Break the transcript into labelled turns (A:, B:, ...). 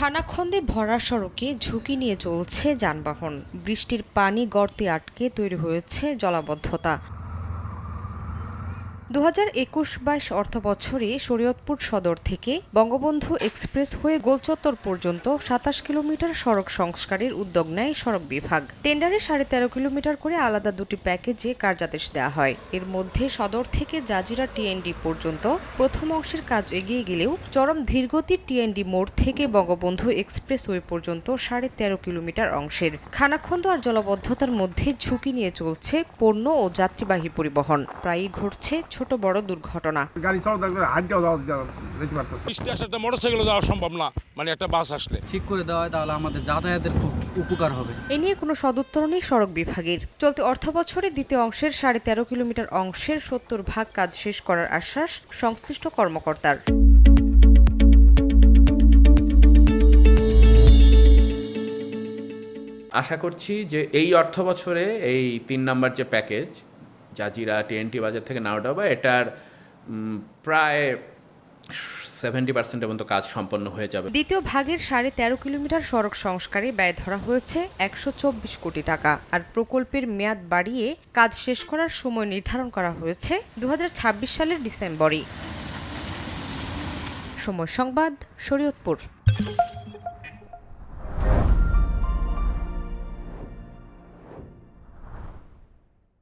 A: খানাখন্দে ভরা সড়কে ঝুঁকি নিয়ে চলছে যানবাহন। বৃষ্টির পানি গর্তে আটকে তৈরি হয়েছে জলাবদ্ধতা। দু হাজার একুশ বাইশ অর্থ বছরে শরীয়তপুর সদর থেকে বঙ্গবন্ধু এক্সপ্রেস হয়ে গোলচত্বর পর্যন্ত সাতাশ কিলোমিটার সড়ক সংস্কারের উদ্যোগ নেয় সড়ক বিভাগ। টেন্ডারে সাড়ে তেরো কিলোমিটার করে আলাদা দুটি প্যাকেজে কার্যাদেশ দেওয়া হয়। এর মধ্যে সদর থেকে জাজিরা টিএনডি পর্যন্ত প্রথম অংশের কাজ এগিয়ে গেলেও চরম ধীরগতির টিএনডি মোড় থেকে বঙ্গবন্ধু এক্সপ্রেসওয়ে পর্যন্ত সাড়ে তেরো কিলোমিটার অংশের। খানাখন্দ আর জলবদ্ধতার মধ্যে ঝুঁকি নিয়ে চলছে পণ্য ও যাত্রীবাহী পরিবহন। প্রায়ই ঘটছে ছোট বড় দুর্ঘটনা।
B: গাড়ি
C: মোটরসাইকেলে যাওয়া সম্ভব না মানে একটা বাস আসলে।
D: ঠিক করে দেওয়া হয় তাহলে আমাদের যাতায়াতের খুব উপকার হবে।
A: এ নিয়ে কোনো সদুত্তর নেই সড়ক বিভাগের। চলতি অর্থ বছরে দ্বিতীয় অংশের সাড়ে তেরো কিলোমিটার অংশের সত্তর ভাগ কাজ শেষ করার আশ্বাস সংশ্লিষ্ট কর্মকর্তার।
E: আশা করছি যে এই অর্থ বছরে এই তিন নাম্বার যে প্যাকেজ জাজিরা, টিএনটি বাজার থেকে নাওডাবা এটার প্রায় সেভেন্টি পার্সেন্টের মতো কাজ সম্পন্ন হয়ে যাবে।
A: দ্বিতীয় ভাগের সাড়ে তেরো কিলোমিটার সড়ক সংস্কারে ব্যয় ধরা হয়েছে একশো চব্বিশ কোটি টাকা, আর প্রকল্পের মেয়াদ বাড়িয়ে কাজ শেষ করার সময় নির্ধারণ করা হয়েছে দু হাজার ছাব্বিশ সালের ডিসেম্বরে সময় সংবাদ, শরীয়তপুর।